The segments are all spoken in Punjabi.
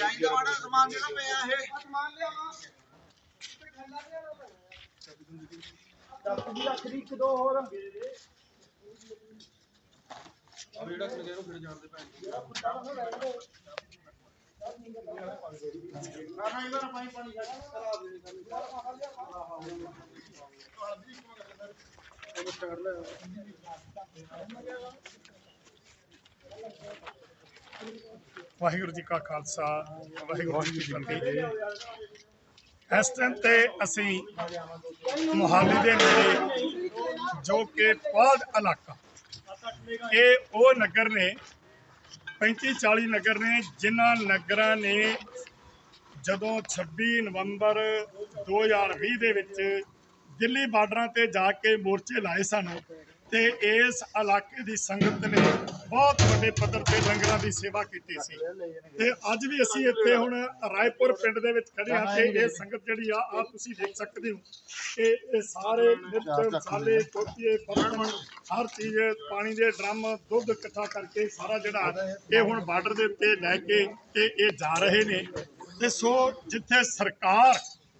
ਚਾਹੀਦਾ ਵਾੜਾ ਸਮਾਨ ਜਿਹੜਾ ਪਿਆ ਇਹ। ਸਮਾਨ ਲਿਆਵਾਂ ਦੱਸ ਦੀ ਰੱਖ ਦੀ ਇੱਕ ਦੋ ਹੋਰ ਨਾ ਨਾ ਇਹਦਾ ਪਾਣੀ ਪਾਣੀ ਖਰਾਬ ਵਾਹਿਗੁਰੂ ਜੀ ਕਾ ਖਾਲਸਾ ਵਾਹਿਗੁਰੂ ਜੀ ਕੀ ਫਤਿਹ। ਇਸ ਟਾਈਮ ਤੇ ਅਸੀਂ ਮੁਹਾਲੀ ਦੇ ਨੇੜੇ ਜੋ ਕਿ ਪਾਦ ਇਲਾਕਾ ਇਹ ਉਹ ਨਗਰ ਨੇ 35 40 ਨਗਰ ਨੇ ਜਿਨ੍ਹਾਂ ਨਗਰਾਂ ਨੇ ਜਦੋਂ 26 ਨਵੰਬਰ 2020 ਦੇ ਵਿੱਚ ਦਿੱਲੀ ਬਾਰਡਰਾਂ ਤੇ ਜਾ ਕੇ ਮੋਰਚੇ ਲਾਏ ਸਨ ਤੇ ਇਸ ਇਲਾਕੇ ਦੀ ਸੰਗਤ ਨੇ ਬਹੁਤ ਵੱਡੇ ਪੱਧਰ ਤੇ ਲੰਗਰਾਂ ਦੀ ਸੇਵਾ ਕੀਤੀ ਸੀ। ਤੇ ਅੱਜ ਵੀ ਅਸੀਂ ਇੱਥੇ ਹੁਣ ਰਾਏਪੁਰ ਪਿੰਡ ਦੇ ਵਿੱਚ ਖੜੇ ਹਾਂ ਤੇ ਇਹ ਸੰਗਤ ਜਿਹੜੀ ਆ ਆ ਤੁਸੀਂ ਦੇਖ ਸਕਦੇ ਹੋ ਕਿ ਇਹ ਸਾਰੇ ਮਿਰਚ ਮਸਾਲੇ ਕੋਟੀਏ ਬਰਤਨ, ਹਰ ਚੀਜ਼, ਪਾਣੀ ਦੇ ਡਰਮ, ਦੁੱਧ ਇਕੱਠਾ ਕਰਕੇ ਸਾਰਾ ਜਿਹੜਾ ਇਹ ਹੁਣ ਬਾਰਡਰ ਦੇ ਉੱਤੇ ਲੈ ਕੇ ਤੇ ਇਹ ਜਾ ਰਹੇ ਨੇ। ਤੇ ਸੋ ਜਿੱਥੇ ਸਰਕਾਰ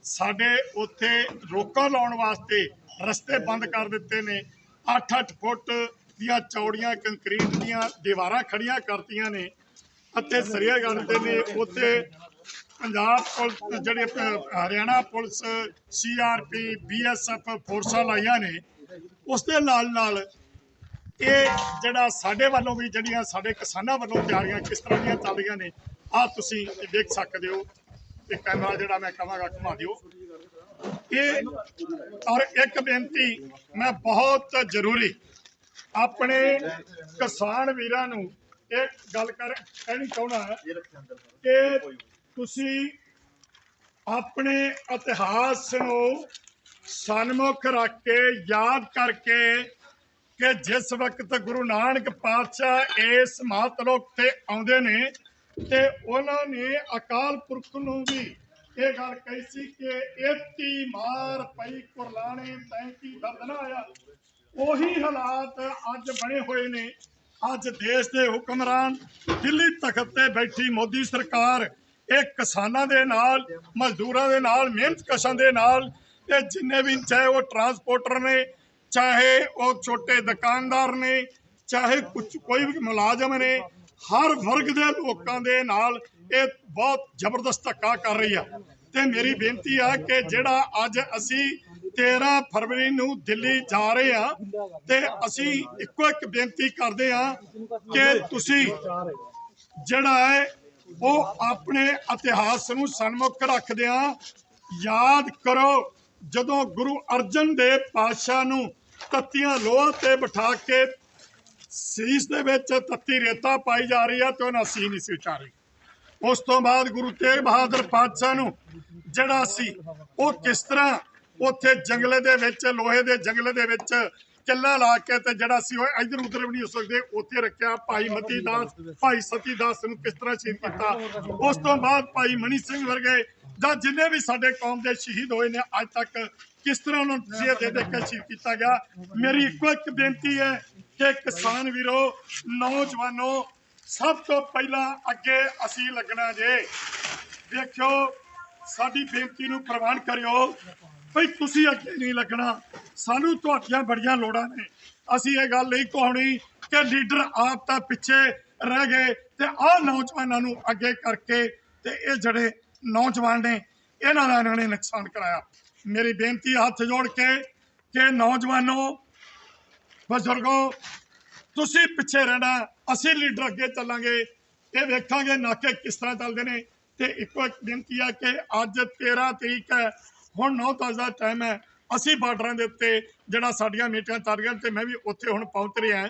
ਸਾਡੇ ਉੱਥੇ ਰੋਕਾਂ ਲਾਉਣ ਵਾਸਤੇ ਰਸਤੇ ਬੰਦ ਕਰ ਦਿੱਤੇ ਨੇ 8-8 ਫੁੱਟ ਦੀਆਂ ਚੌੜੀਆਂ ਕੰਕਰੀਟ ਦੀਆਂ ਦੀਵਾਰਾਂ ਖੜੀਆਂ ਕਰਤੀਆਂ ਨੇ ਅਤੇ ਸਰੀਆ ਗੜਦੇ ਨੇ, ਉੱਥੇ ਪੰਜਾਬ ਪੁਲਿਸ, ਜਿਹੜੇ Haryana police C R P B S F ਫੋਰਸਾਂ ਲਾਈਆਂ ਨੇ। ਉਸ ਦੇ ਨਾਲ ਨਾਲ ਇਹ ਜਿਹੜਾ ਸਾਡੇ ਵੱਲੋਂ ਵੀ ਜਿਹੜੀਆਂ ਸਾਡੇ ਕਿਸਾਨਾਂ ਵੱਲੋਂ ਤਿਆਰੀਆਂ ਕਿਸ ਤਰ੍ਹਾਂ ਦੀਆਂ ਚੱਲ ਰਹੀਆਂ ਨੇ ਆ ਤੁਸੀਂ ਦੇਖ ਸਕਦੇ ਹੋ। ਇਹ ਕੈਮਰਾ ਜਿਹੜਾ ਮੈਂ ਕਹਾਂਗਾ ਘੁਮਾ ਦਿਓ। ਇਹ ਔਰ ਇੱਕ ਬੇਨਤੀ, ਮੈਂ ਬਹੁਤ ਜ਼ਰੂਰੀ ਆਪਣੇ ਕਿਸਾਨ ਵੀਰਾਂ ਨੂੰ ਇਹ ਗੱਲ ਕਰ, ਕਹਿਣੀ ਚਾਹੁੰਦਾ ਕਿ ਤੁਸੀਂ ਆਪਣੇ ਇਤਿਹਾਸ ਨੂੰ ਸਨਮੁਖ ਰੱਖ ਕੇ ਯਾਦ ਕਰਕੇ ਕਿ ਜਿਸ ਵਕਤ ਗੁਰੂ ਨਾਨਕ ਪਾਤਸ਼ਾਹ ਇਸ ਮਾਤਲੋਕ ਤੇ ਆਉਂਦੇ ਨੇ ਤੇ ਉਹਨਾਂ ਨੇ ਅਕਾਲ ਪੁਰਖ ਨੂੰ ਵੀ ਇਹ ਗੱਲ ਕਹੀ ਸੀ ਕਿ ਏਤੀ ਮਾਰ ਪਈ ਕੁਰਲਾਣੇ, ਤੈਂਤੀ ਦਰਦ ਨਾ ਆਇਆ। ਉਹੀ ਹਾਲਾਤ ਅੱਜ ਬਣੇ ਹੋਏ ਨੇ। ਅੱਜ ਦੇਸ਼ ਦੇ ਹੁਕਮਰਾਨ ਦਿੱਲੀ ਤਖਤ ਤੇ ਬੈਠੀ ਮੋਦੀ ਸਰਕਾਰ, ਇਹ ਕਿਸਾਨਾਂ ਦੇ ਨਾਲ, ਮਜ਼ਦੂਰਾਂ ਦੇ ਨਾਲ, ਮਿਹਨਤ ਕਸ਼ਾਂ ਦੇ ਨਾਲ, ਤੇ ਜਿੰਨੇ ਵੀ ਚਾਹੇ ਉਹ ਟਰਾਂਸਪੋਰਟਰ ਨੇ, ਚਾਹੇ ਉਹ ਛੋਟੇ ਦੁਕਾਨਦਾਰ ਨੇ, ਚਾਹੇ ਕੁਝ ਕੋਈ ਵੀ ਮੁਲਾਜ਼ਮ ਨੇ ਹਰ ਵਰਗ ਦੇ ਲੋਕਾਂ ਦੇ ਨਾਲ ਇਹ ਬਹੁਤ ਜ਼ਬਰਦਸਤ ਧੱਕਾ ਕਰ ਰਹੀ ਆ। ਤੇ ਮੇਰੀ ਬੇਨਤੀ ਆ ਕਿ ਜਿਹੜਾ ਅੱਜ ਅਸੀਂ 13 ਫਰਵਰੀ ਨੂੰ ਦਿੱਲੀ ਜਾ ਰਹੇ ਆ, ਤੇ ਅਸੀਂ ਇੱਕੋ ਇੱਕ ਬੇਨਤੀ ਕਰਦੇ ਆ ਕਿ ਤੁਸੀਂ ਜਿਹੜਾ ਹੈ, ਉਹ ਆਪਣੇ ਇਤਿਹਾਸ ਨੂੰ ਸਨਮੁਖ ਰੱਖਦਿਆਂ ਯਾਦ ਕਰੋ, ਜਦੋਂ ਗੁਰੂ ਅਰਜਨ ਦੇਵ ਪਾਤਸ਼ਾਹ ਨੂੰ ਤੱਤੀਆਂ ਲੋਹਾਂ ਤੇ ਬਿਠਾ ਕੇ ਸੀਸ ਦੇ ਵਿੱਚ ਤੱਤੀ ਰੇਤਾ ਪਾਈ ਜਾ ਰਹੀ ਆ ਤੇ ਉਹਨਾਂ ਸੀ ਨਹੀਂ ਸੀ ਉਚਾਰੀ। ਉਸ ਤੋਂ ਬਾਅਦ ਗੁਰੂ ਤੇਗ ਬਹਾਦਰ ਪਾਤਸ਼ਾਹ ਨੂੰ ਜਿਹੜਾ ਸੀ, ਉਹ ਕਿਸ ਤਰ੍ਹਾਂ ਉੱਥੇ ਜੰਗਲੇ ਦੇ ਵਿੱਚ, ਲੋਹੇ ਦੇ ਜੰਗਲੇ ਦੇ ਵਿੱਚ ਕਿੱਲਾ ਲਾ ਕੇ ਤੇ ਜਿਹੜਾ ਸੀ ਉਹ ਇਧਰ ਉਧਰ ਵੀ ਨਹੀਂ ਹੋ ਸਕਦੇ, ਉੱਥੇ ਰੱਖਿਆ। ਭਾਈ ਮਤੀ ਦਾਸ, ਭਾਈ ਸਤੀ ਦਾਸ ਨੂੰ ਕਿਸ ਤਰ੍ਹਾਂ ਸ਼ਹੀਦ ਕੀਤਾ? ਉਸ ਤੋਂ ਬਾਅਦ ਭਾਈ ਮਨੀ ਸਿੰਘ ਵਰਗੇ ਜਾਂ ਜਿੰਨੇ ਵੀ ਸਾਡੇ ਕੌਮ ਦੇ ਸ਼ਹੀਦ ਹੋਏ ਨੇ, ਅੱਜ ਤੱਕ ਕਿਸ ਤਰ੍ਹਾਂ ਉਹਨਾਂ ਨੂੰ ਜੀਅ ਦੇ ਦੇ ਕੇ ਸ਼ਹੀਦ ਕੀਤਾ ਗਿਆ, ਮੇਰੀ ਇੱਕੋ ਇੱਕ ਬੇਨਤੀ ਹੈ ਕਿ ਕਿਸਾਨ ਵੀਰੋ, ਨੌਜਵਾਨੋ, ਸਭ ਤੋਂ ਪਹਿਲਾਂ ਅੱਗੇ ਅਸੀਂ ਲੱਗਣਾ ਜੇ। ਦੇਖਿਓ, ਸਾਡੀ ਬੇਨਤੀ ਨੂੰ ਪ੍ਰਵਾਨ ਕਰਿਓ, ਭਈ ਤੁਸੀਂ ਅੱਗੇ ਨਹੀਂ ਲੱਗਣਾ, ਸਾਨੂੰ ਤੁਹਾਡੀਆਂ ਬੜੀਆਂ ਲੋੜਾਂ ਨੇ। ਅਸੀਂ ਇਹ ਗੱਲ ਨਹੀਂ ਕਹਾਉਣੀ ਕਿ ਲੀਡਰ ਆਪ ਤਾਂ ਪਿੱਛੇ ਰਹਿ ਗਏ ਤੇ ਆਹ ਨੌਜਵਾਨਾਂ ਨੂੰ ਅੱਗੇ ਕਰਕੇ ਤੇ ਇਹ ਜਿਹੜੇ ਨੌਜਵਾਨ ਨੇ ਇਹਨਾਂ ਦਾ ਇਹਨਾਂ ਨੇ ਨੁਕਸਾਨ ਕਰਾਇਆ। ਮੇਰੀ ਬੇਨਤੀ ਹੱਥ ਜੋੜ ਕੇ ਕਿ ਨੌਜਵਾਨੋ, ਬਜ਼ੁਰਗੋ, ਤੁਸੀਂ ਪਿੱਛੇ ਰਹਿਣਾ, ਅਸੀਂ ਲੀਡਰ ਅੱਗੇ ਚੱਲਾਂਗੇ, ਇਹ ਵੇਖਾਂਗੇ ਨਾਕੇ ਕਿਸ ਤਰ੍ਹਾਂ ਚੱਲਦੇ ਨੇ। ਤੇ ਇੱਕੋ ਇੱਕ ਬੇਨਤੀ ਆ ਕਿ ਅੱਜ 13 ਤਰੀਕ ਹੈ, ਹੁਣ 9 ਦਸ ਦਾ ਟਾਈਮ ਹੈ, ਅਸੀਂ ਬਾਰਡਰਾਂ ਦੇ ਉੱਤੇ ਜਿਹੜਾ ਸਾਡੀਆਂ ਮੀਟਿੰਗਾਂ ਚੱਲ ਰਹੀਆਂ ਤੇ ਮੈਂ ਵੀ ਉੱਥੇ ਹੁਣ ਪਹੁੰਚ ਰਿਹਾ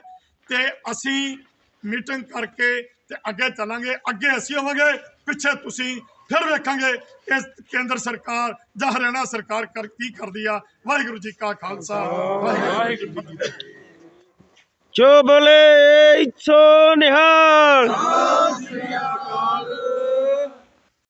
ਤੇ ਅਸੀਂ ਮੀਟਿੰਗ ਕਰਕੇ ਤੇ ਅੱਗੇ ਚੱਲਾਂਗੇ, ਅੱਗੇ ਅਸੀਂ ਹੋਵਾਂਗੇ ਪਿੱਛੇ ਤੁਸੀਂ ਫਿਰ ਵੇਖਾਂਗੇ ਇਸ ਕੇਂਦਰ ਸਰਕਾਰ ਜਾਂ ਹਰਿਆਣਾ ਸਰਕਾਰ ਕਰ, ਕੀ ਕਰਦੀ ਆ। ਵਾਹਿਗੁਰੂ ਜੀ ਕਾ ਖਾਲਸਾ, ਵਾਹਿਗੁਰੂ ਜੀ ਕੀ ਫਤਿਹ। ਜੋ ਬੋਲੇ ਸੋ ਨਿਹਾਲ।